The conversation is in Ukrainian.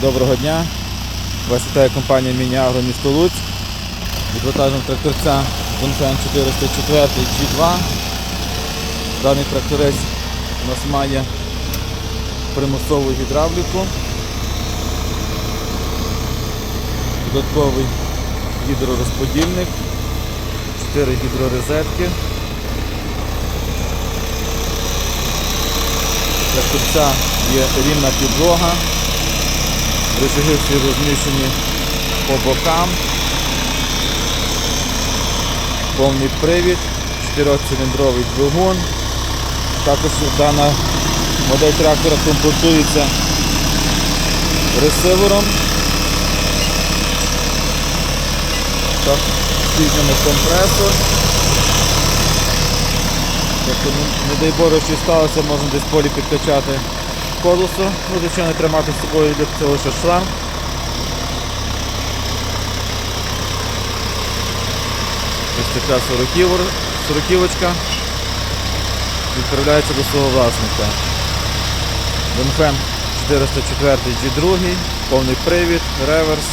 Доброго дня. Вас вітає компанія Міні-Агро місто Луцьк. Від вантажного тракторця Донфен 404 G2. Даний тракторець у нас має примусову гідравліку. Додатковий гідророзподільник, 4 гідророзетки. Тракторця є рівна підлога. Рычаги всі розміщені по бокам. Повний привід, 4-циліндровий двигун. Також дана модель трактора комплектується ресивером. Так, спільними компресор. Тобто, не дай Боже, що сталося, можна десь полі підкачати колесо. Ну, звичайно, тримати з собою для цього ще шланг. Ось така 40 сороківочка відправляється до свого власника. Донфен 404 G2, повний привід, реверс,